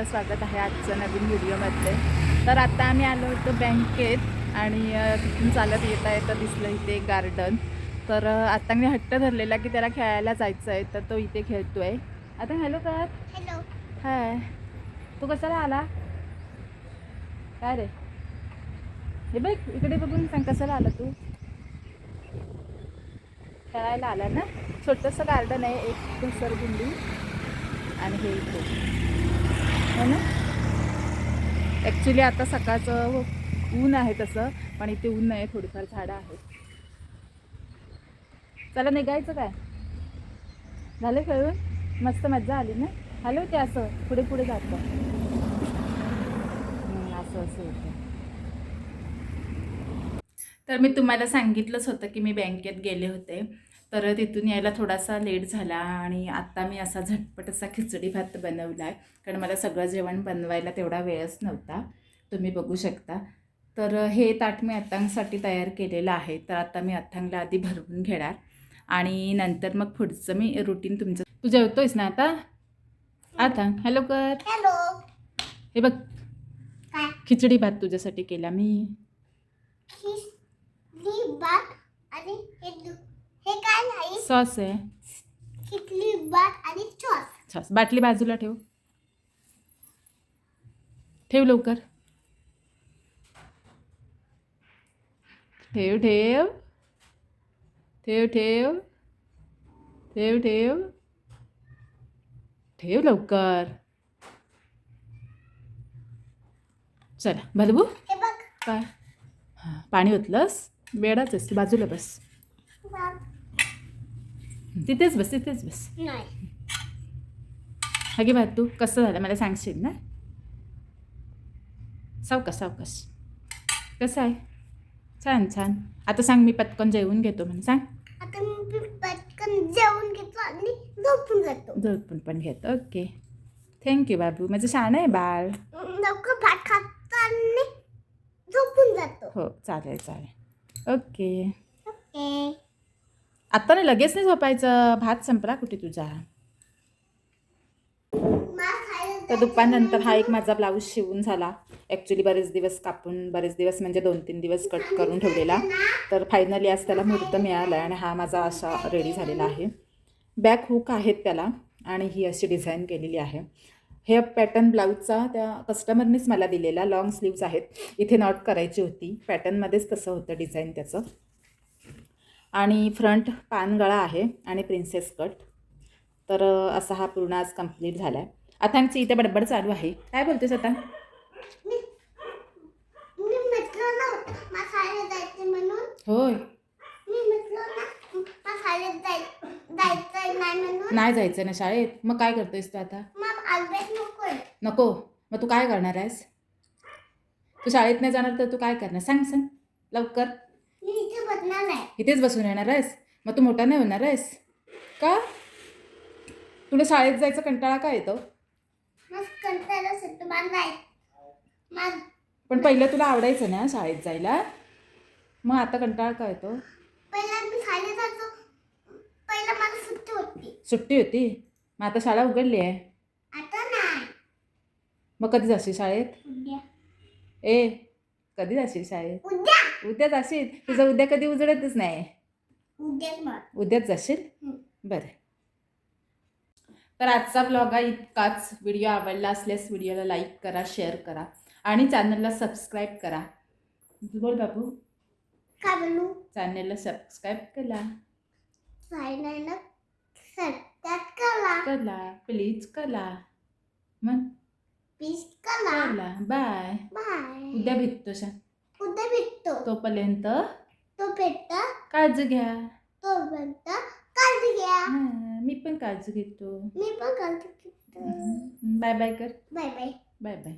तुमचं स्वागत आहे आजचं नवीन व्हिडिओमध्ये तर आता आम्ही आलो होतो बँकेत आणि तिथून चालत येता येतं दिसलं इथे गार्डन. तर आता मी हट्ट धरलेला की त्याला खेळायला जायचं आहे तर तो इथे खेळतोय. आता हॅलो कर. हॅलो. हाय. तू कशाला आला? काय रे? हे बघ इकडे बघून सांग कशाला आला तू? खेळायला आला ना? छोटंसं गार्डन आहे एक घसरगुंडी. आणि हे इथे. हो ना? ॲक्च्युली आता सकाळचं ऊन आहे तसं पण इथे ऊन नाही थोडीफार झाडं आहेत. चला निघायचं काय? झालं खेळून? मस्त मजा आली ना? हॅलो ते असं पुढे पुढे जातं. असं असं होतं. तर मी तुम्हाला सांगितलंच होतं की मी बँकेत गेले होते. तर तिथून यायला थोडासा लेट झाला आणि आत्ता मी असा झटपट असा खिचडी भात बनवला आहे कारण मला सगळं जेवण बनवायला तेवढा वेळच नव्हता. तुम्ही बघू शकता. तर हे ताट मी अथांगसाठी तयार केलेलं आहे. तर आता मी अथांगला आधी भरवून घेणार. आणि नंतर मग पुढचं मी रुटीन तुमचं तू जेवतोयस ना आता? आता? हॅलो कर. हॅलो हे बघ. काय? खिचडी भात तुझ्यासाठी केला मी. हे काय नाही? सॉस आहे. खिचली भात आणि चॉस सॉस. बाटली बाजूला ठेव. ठेव लवकर. ठेव ठेव. ठेव ठेव. ठेव ठेव. ठेव लवकर. चला भलबू हे बघ. काय? हां पाणी ओतलंस? वेळाच असते बाजूला बस. तिथेच बस तिथेच बस. हगे भात तू कसं झालं मला सांगशील ना? सावकाश सावकाश. कसं आहे? छान छान. आता सांग मी पटकन जेवून घेतो म्हणून. सांग. आता मी पटकन जेवण घेतो आणि झोपून जातो. झोपून पण घेतो. ओके. थँक्यू बाबू. माझं शान आहे बाळ. लवकर भात खातो आणि झोपून जातो. हो चालेल चालेल. ओके. ओके. आत्ता नाही लगेच नाही झोपायचं. भात संपला कुठे तुझा? तर दुपारनंतर हा एक माझा ब्लाऊज शिवून झाला. ॲक्च्युली बरेच दिवस कापून बरेच दिवस म्हणजे दोन तीन दिवस कट करून ठेवलेला. तर फायनली आज त्याला मुहूर्त मिळाला आहे आणि हा माझा असा रेडी झालेला आहे. बॅक हुक आहेत त्याला आणि ही अशी डिझाईन केलेली आहे. हे पॅटर्न ब्लाऊजचा त्या कस्टमरनेच मला दिलेला. लाँग स्लीव्ज आहेत. इथे नॉट करायची होती. पॅटर्नमध्येच तसं होतं डिझाईन त्याचं. आणि फ्रंट पानगळा आहे आणि प्रिन्सेस कट तर असा हा पूर्ण आज कंप्लीट झाला आहे अथांगची इथे बडबड चालू आहे. काय बोलतेस आता? होय. नाही जायचं ना शाळेत? मग काय करतोयस तू आता? नको? मग तू काय करणार आहेस? तू शाळेत नाही जाणार तर तू काय करणार? सांग सांग. लवकर. मी इथे बसणार आहे इथेच बसून येणार आहेस? मग तू मोठा नाही होणार आहेस? का? तुला शाळेत जायचा कंटाळा का येतो? मग कंटाळा सुट्ट मग पण पहिलं तुला आवडायचं ना शाळेत जायला? मग आता कंटाळा का येतो? पहिला मी शाळेत जायचो. पहिला मला सुट्टी होती. सुट्टी होती? मग आता शाळा उघडली आहे? आता नाही. मग कधी जाशील शाळेत? उद्या. ए कधी जाशील शाळेत? उद्या. उद्या जाशील तुझं उद्या कधी उजडतच नाही. उद्याच उद्याच जाशील. बरं. तर आजचा ब्लॉग हा इतकाच. व्हिडिओ आवडला असल्यास व्हिडिओला लाईक करा शेअर करा आणि चॅनलला सबस्क्राईब करा. बोल बाबू. काय बोलू चॅनलला सबस्क्राईब करा. सत्यात करा. कला प्लीज कला मग? करा. कला बाय बाय उद्या भेटतो शा तोपर्यंत तो भेटता काळजी घ्या. तो भेटता काळजी घ्या. मी पण काळजी घेतो. मी पण काळजी घेतो. बाय बाय कर. Bye bye. Bye bye.